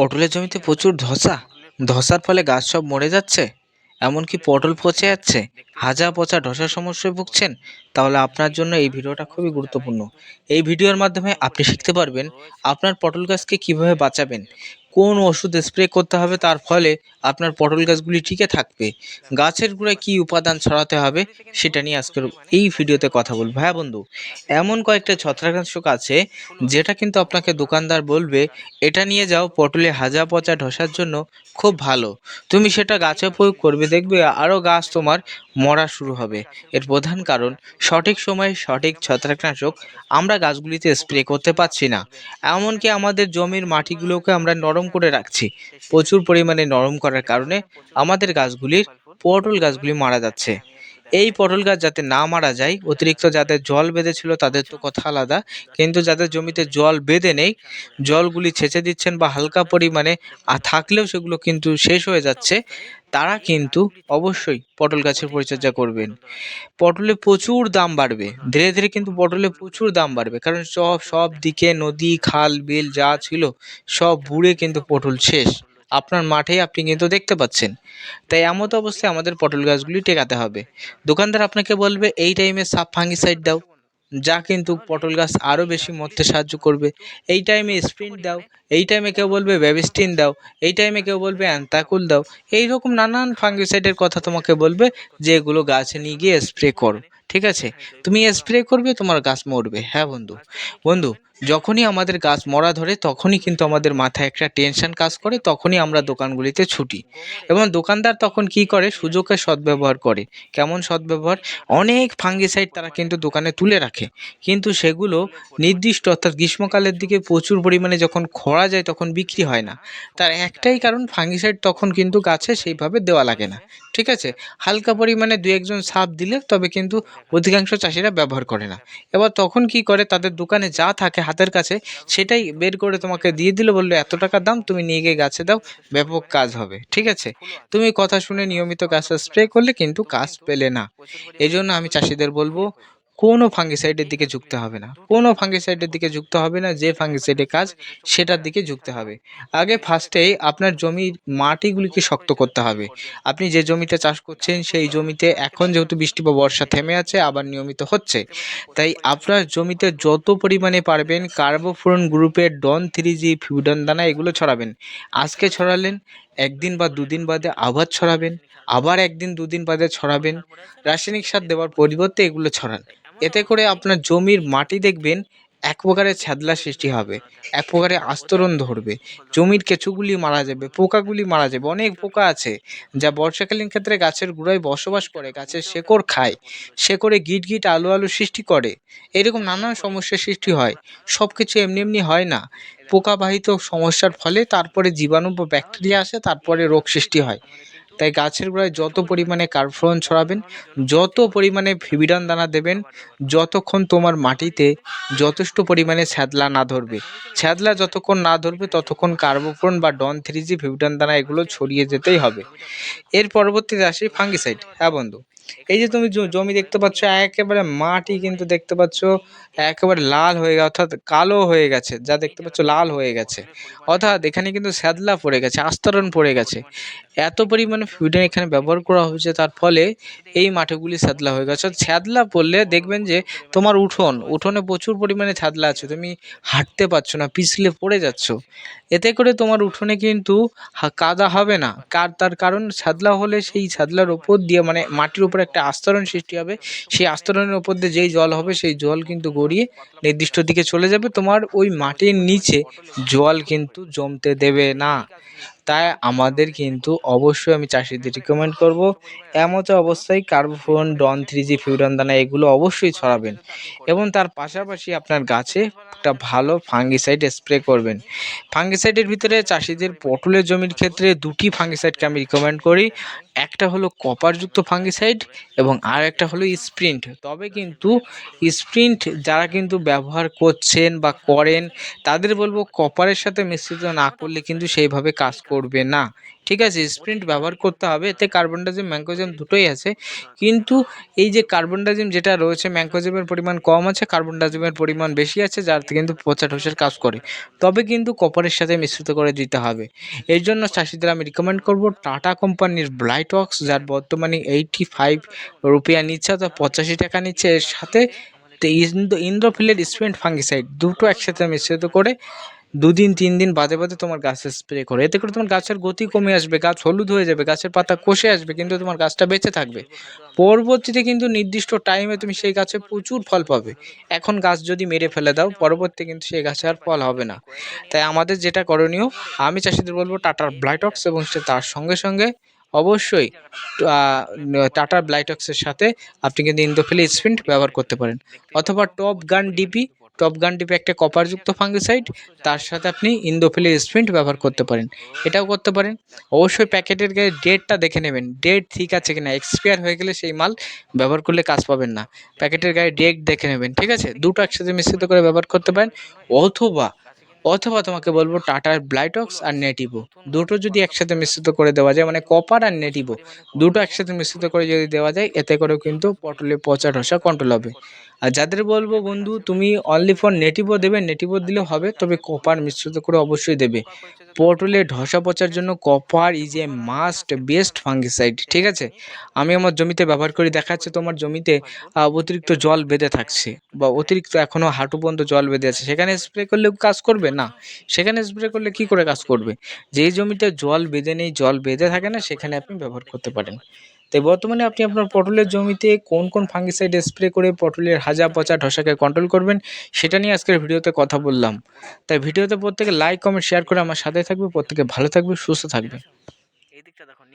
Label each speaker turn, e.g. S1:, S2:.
S1: পটলের জমিতে প্রচুর ধসা। ধসার ফলে গাছ সব মরে যাচ্ছে। এমনকি পটল পচে যাচ্ছে। হাজা পচা ধসার সমস্যায় ভুগছেন। তাহলে আপনার জন্য এই ভিডিওটা খুবই গুরুত্বপূর্ণ। এই ভিডিওর মাধ্যমে আপনি শিখতে পারবেন আপনার পটল গাছকে কীভাবে বাঁচাবেন। কোন ওষুধ স্প্রে করতে হবে তার ফলে আপনার পটল গাছগুলি টিকে থাকবে। গাছের গোড়ায় কী উপাদান ছড়াতে হবে সেটা নিয়ে আজকের এই ভিডিওতে কথা বলব। হ্যাঁ বন্ধু, এমন কয়েকটা ছত্রাকনাশক আছে যেটা কিন্তু আপনাকে দোকানদার বলবে, এটা নিয়ে যাও, পটলে হাজা পচা ঢসার জন্য খুব ভালো। তুমি সেটা গাছে প্রয়োগ করবে, দেখবে আরও গাছ তোমার মরা শুরু হবে। এর প্রধান কারণ, সঠিক সময়ে সঠিক ছত্রাকনাশক আমরা গাছগুলিতে স্প্রে করতে পারছি না। এমনকি আমাদের জমির মাটিগুলোকে আমরা নরম করে রাখছি। প্রচুর পরিমাণে নরম করার কারণে আমাদের গাছগুলির পটল গাছগুলি মারা যাচ্ছে। এই পটল গাছ যাতে না মারা যায়, অতিরিক্ত যাদের জল বেঁধেছিল তাদের তো কথা আলাদা, কিন্তু যাদের জমিতে জল বেঁধে নেই, জলগুলি ছেঁচে দিচ্ছেন বা হালকা পরিমাণে থাকলেও সেগুলো কিন্তু শেষ হয়ে যাচ্ছে, তারা কিন্তু অবশ্যই পটল গাছের পরিচর্যা করবেন। পটলে প্রচুর দাম বাড়বে, ধীরে ধীরে কিন্তু পটলে প্রচুর দাম বাড়বে, কারণ সব সব দিকে নদী, খাল, বিল যা ছিল সব বুড়ে কিন্তু পটল শেষ। আপনার মাঠে আপনি কিন্তু দেখতে পাচ্ছেন। তাই এমতো অবস্থায় আমাদের পটল গাছগুলি টেকাতে হবে। দোকানদার আপনাকে বলবে, এই টাইমে সাপ ফাঙ্গিসাইড দাও, যা কিন্তু পটল গাছ আরও বেশি মরতে সাহায্য করবে। এই টাইমে স্প্রিন্ট দাও, এই টাইমে কেউ বলবে ব্যাবিস্টিন দাও, এই টাইমে কেউ বলবে অ্যান্তাকুল দাও। এই রকম নানান ফাঙ্গিসাইডের কথা তোমাকে বলবে যে এগুলো গাছে নিয়ে গিয়ে স্প্রে করো। ঠিক আছে? তুমি স্প্রে করবে, তোমার গাছ মরবে। হ্যাঁ বন্ধু। বন্ধু যখনই আমাদের গাছ মরা ধরে, তখনই কিন্তু আমাদের মাথায় একটা টেনশন কাজ করে, তখনই আমরা দোকানগুলিতে ছুটি। এবং দোকানদার তখন কি করে? সুযোগের সদ্ব্যবহার করে। কেমন সদ্ব্যবহার? অনেক ফাঙ্গিসাইড তারা কিন্তু দোকানে তুলে রাখে। কিন্তু সেগুলো নির্দিষ্ট, অর্থাৎ গ্রীষ্মকালের দিকে প্রচুর পরিমাণে যখন খরা যায়, তখন বিক্রি হয় না। তার একটাই কারণ ফাঙ্গিসাইড তখন কিন্তু গাছে সেইভাবে দেওয়া লাগে না। ঠিক আছে? হালকা পরিমাণে দু একজন সাপ দিলে, তবে কিন্তু অধিকাংশ চাষিরা ব্যবহার করে না। এবার তখন কি করে? তাদের দোকানে যা থাকে হাতের কাছে, সেটাই বের করে তোমাকে দিয়ে দিল, বলল, এত টাকা দাম, তুমি নিয়ে গিয়ে গাছে দাও, ব্যাপক কাজ হবে। ঠিক আছে? তুমি কথা শুনে নিয়মিত গাছটা স্প্রে করলে কিন্তু কাজ পেলে না। এজন্য জন্য আমি চাষিদের বলব কোনো ফাঙ্গিসাইডের দিকে ঝুঁকতে হবে না। কোনো ফাঙ্গিসাইডের দিকে ঝুঁকতে হবে না, যে ফাঙ্গিসাইডের কাজ সেটার দিকে ঝুঁকতে হবে। আগে ফার্স্টেই আপনার জমির মাটিগুলিকে শক্ত করতে হবে। আপনি যে জমিতে চাষ করছেন, সেই জমিতে এখন যেহেতু বৃষ্টি বা বর্ষা থেমে আছে, আবার নিয়মিত হচ্ছে। তাই আপনার জমিতে যত পরিমাণে পারবেন কার্বোফোরন গ্রুপের ডন থ্রি জি ফিউডন দানা এগুলো ছড়াবেন। আজকে ছড়ালেন, একদিন বা দুদিন বাদে আবার ছড়াবেন, আবার একদিন দুদিন বাদে ছড়াবেন। রাসায়নিক সার দেওয়ার পরিবর্তে এগুলো ছড়ান। এতে করে আপনার জমির মাটি দেখবেন এক প্রকারের ছ্যাদলা সৃষ্টি হবে, এক প্রকারে আস্তরণ ধরবে, জমির কেঁচুগুলি মারা যাবে, পোকাগুলি মারা যাবে, অনেক পোকা আছে যা বর্ষাকালীন ক্ষেত্রে গাছের গোড়ায় বসবাস করে, গাছের শেকড় খায়, শেকড়ে গিট গিট আলু আলু সৃষ্টি করে, এরকম নানান সমস্যার সৃষ্টি হয় সব কিছু এমনি এমনি হয় না, পোকাবাহিত সমস্যার ফলে তারপরে জীবাণু বা ব্যাকটেরিয়া আসে, তারপরে রোগ সৃষ্টি হয়। তাই গাছের গোড়ায় যত পরিমাণে কার্বন ছড়াবেন, যত পরিমাণে ফিবিডান দানা দেবেন, যতক্ষণ তোমার মাটিতে যথেষ্ট পরিমাণে ছ্যাদলা না ধরবে। ছ্যাদলা যতক্ষণ না ধরবে, ততক্ষণ কার্বোফ্রন বা ডন থ্রি জি দানা এগুলো ছড়িয়ে যেতেই হবে। এর পরবর্তীতে আসি ফাঙ্গিসাইড হ্যাঁ বন্ধু? এই যে তুমি জমি দেখতে পাচ্ছ, একেবারে মাটি কিন্তু দেখতে পাচ্ছ, একেবারে লাল হয়ে গেছে, অর্থাৎ কালো হয়ে গেছে, যা দেখতে পাচ্ছ লাল হয়ে গেছে। অর্থাৎ এখানে কিন্তু স্যাদলা পড়ে গেছে, আস্তরণ পড়ে গেছে। এত পরিমাণে ফিউডেন এখানে ব্যবহার করা হয়েছে, তার ফলে এই মাটিগুলি স্যাদলা হয়ে গেছে। স্যাদলা পড়লে দেখবেন যে তোমার উঠোন, উঠোনে প্রচুর পরিমাণে ছাদলা আছে, তুমি হাঁটতে পারছ না, পিছলে পড়ে যাচ্ছ। এতে করে তোমার উঠোনে কিন্তু কাদা হবে না। কার তার কারণ ছাদলা হলে সেই ছাদলার ওপর দিয়ে মানে মাটির উপর একটা আস্তরণ সৃষ্টি হবে। সেই আস্তরণের উপর দিয়ে যেই জল হবে, সেই জল কিন্তু গড়িয়ে নির্দিষ্ট দিকে চলে যাবে। তোমার ওই মাটির নিচে জল কিন্তু জমতে দেবে না। তাই আমাদের কিন্তু অবশ্যই আমি চাষিদের রিকমেন্ড করব, এমতো অবস্থায় কার্বোফোন ডন থ্রি জি ফিউরান দানা এগুলো অবশ্যই ছড়াবেন এবং তার পাশাপাশি আপনার গাছে একটা ভালো ফাঙ্গিসাইড স্প্রে করবেন। ফাঙ্গিসাইডের ভিতরে চাষিদের পটলের জমির ক্ষেত্রে দুটি ফাঙ্গিসাইডকে আমি রিকমেন্ড করি, একটা হলো কপারযুক্ত ফাঙ্গিসাইড এবং আর একটা হলো স্প্রিন্ট তবে কিন্তু স্প্রিন্ট যারা কিন্তু ব্যবহার করছেন বা করেন, তাদের বলব কপারের সাথে মিশ্রিত না করলে কিন্তু সেইভাবে কাজ করবে না। ঠিক আছে, স্প্রিন্ট ব্যবহার করতে হবে, এতে কার্বন ডাইজিম ম্যাঙ্কোজিম দুটোই আছে। কিন্তু এই যে কার্বন ডাইজিম যেটা রয়েছে ম্যাঙ্কোজিমের পরিমাণ কম আছে কার্বন ডাইজিমের পরিমাণ বেশি আছে, যার কিন্তু পচা ঢোসের কাজ করে। তবে কিন্তু কপারের সাথে মিশ্রিত করে দিতে হবে। এর জন্য চাষিদের আমি রিকমেন্ড করব টাটা কোম্পানির ব্লাইটক্স যার বর্তমানে এইটি ফাইভ রুপিয়া নিচ্ছে, অর্থাৎ পঁচাশি টাকা নিচ্ছে। এর সাথে ইন্দ্র, ইন্দ্রফিলের স্প্রেন্ট ফাঙ্গিসাইড দুটো একসাথে মিশ্রিত করে দুদিন তিন দিন বাদে বাদে তোমার গাছে স্প্রে করো। এতে করে তোমার গাছের গতি কমে আসবে, গাছ হলুদ হয়ে যাবে, গাছের পাতা কষে আসবে, কিন্তু তোমার গাছটা বেঁচে থাকবে। পরবর্তীতে কিন্তু নির্দিষ্ট টাইমে তুমি সেই গাছে প্রচুর ফল পাবে। এখন গাছ যদি মেরে ফেলে দাও পরবর্তী কিন্তু সেই গাছে আর ফল হবে না। তাই আমাদের যেটা করণীয়, আমি চাষিদের বলব টাটার ব্লাইটক্স এবং সে তার সঙ্গে সঙ্গে অবশ্যই টাটার ব্লাইটক্সের সাথে আপনি কিন্তু ইন্দোফিলি স্প্রিন্ট ব্যবহার করতে পারেন। অথবা টপ গান ডিপি টপ গান ডিপি একটা কপারযুক্ত ফাঙ্গিসাইড তার সাথে আপনি ইন্দোফিলি স্প্রিন্ট ব্যবহার করতে পারেন। এটাও করতে পারেন। অবশ্যই প্যাকেটের গায়ে ডেটটা দেখে নেবেন। ডেট ঠিক আছে কিনা এক্সপায়ার হয়ে গেলে সেই মাল ব্যবহার করলে কাজ পাবেন না। প্যাকেটের গায়ে ডেট দেখে নেবেন, ঠিক আছে? দুটো একসাথে মিশ্রিত করে ব্যবহার করতে পারেন। অথবা অথবা তোমাকে বলব টাটার ব্লাইটক্স আর নেটিভো দুটো যদি একসাথে মিশ্রিত করে দেওয়া যায় মানে কপার আর নেটিভো দুটো একসাথে মিশ্রিত করে যদি দেওয়া যায়, এতে করেও কিন্তু পটলে পচা ঢসা কন্ট্রোল হবে। আর যাদের বলব বন্ধু, তুমি অনলি ফর নেটিভো দেবে নেটিভো দিলে হবে, তবে কপার মিশ্রিত করে অবশ্যই দেবে। পটলে ধসা পচার জন্য copper is a must best fungicide ঠিক আছে? আমি আমার জমিতে ব্যবহার করি, দেখা যাচ্ছে তোমার জমিতে অতিরিক্ত জল বেঁধে থাকছে, বা অতিরিক্ত এখনও হাঁটু পর্যন্ত জল বেঁধে আছে। সেখানে স্প্রে করলে কাজ করবে? না। সেখানে স্প্রে করলে কি করে কাজ করবে? যেই জমিতে জল বেঁধে নেই, জল বেঁধে থাকে না, সেখানে আপনি ব্যবহার করতে পারেন। তাই বর্তমানে আপনি আপনার পটলের জমিতে কোন কোন ফাঙ্গিসাইড স্প্রে করে পটলের হাজা পচা ঢসাকে কন্ট্রোল করবেন, সেটা নিয়ে আজকের ভিডিওতে কথা বললাম। তাই ভিডিওতে প্রত্যেকে লাইক কমেন্ট শেয়ার করে আমার সাথে থাকবে, প্রত্যেকে ভালো থাকবে, সুস্থ থাকবে।